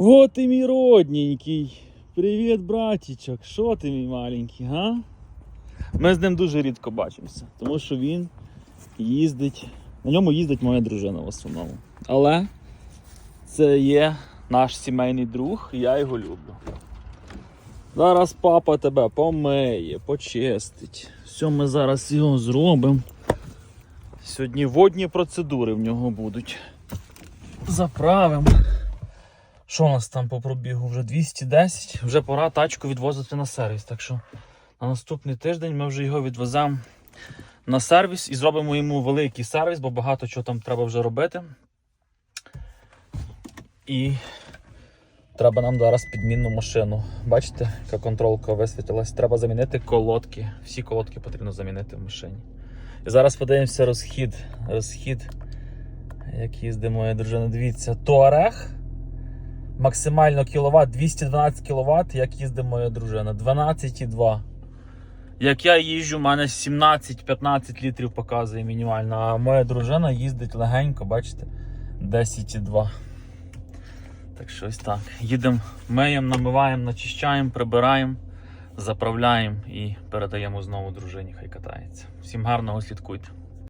Вот ти мій родненький. Привіт, братічок. Що ти мій маленький, га? Ми з ним дуже рідко бачимося, тому що він їздить. На ньому їздить моя дружина в основному. Але це є наш сімейний друг, я його люблю. Зараз папа тебе помиє, почистить. Все, ми зараз його зробимо. Сьогодні водні процедури в нього будуть. Заправимо. Що у нас там по пробігу? Вже 210. Вже пора тачку відвозити на сервіс. Так що на наступний тиждень ми вже його відвеземо на сервіс і зробимо йому великий сервіс, бо багато чого там треба вже робити. І треба нам зараз підмінну машину. Бачите, яка контролка висвітилась. Треба замінити колодки. Всі колодки потрібно замінити в машині. І зараз подивимося розхід. Розхід, як їздить моя дружина. Дивіться, Туарег. Максимально кіловат 212 кВт, як їздить моя дружина. 12,2. Як я їжджу, у мене 17-15 літрів показує мінімально, а моя дружина їздить легенько, бачите, 10,2. Так що так. Їдемо, миємо, намиваємо, начищаємо, прибираємо, заправляємо і передаємо знову дружині, хай катається. Всім гарного слідкуйте.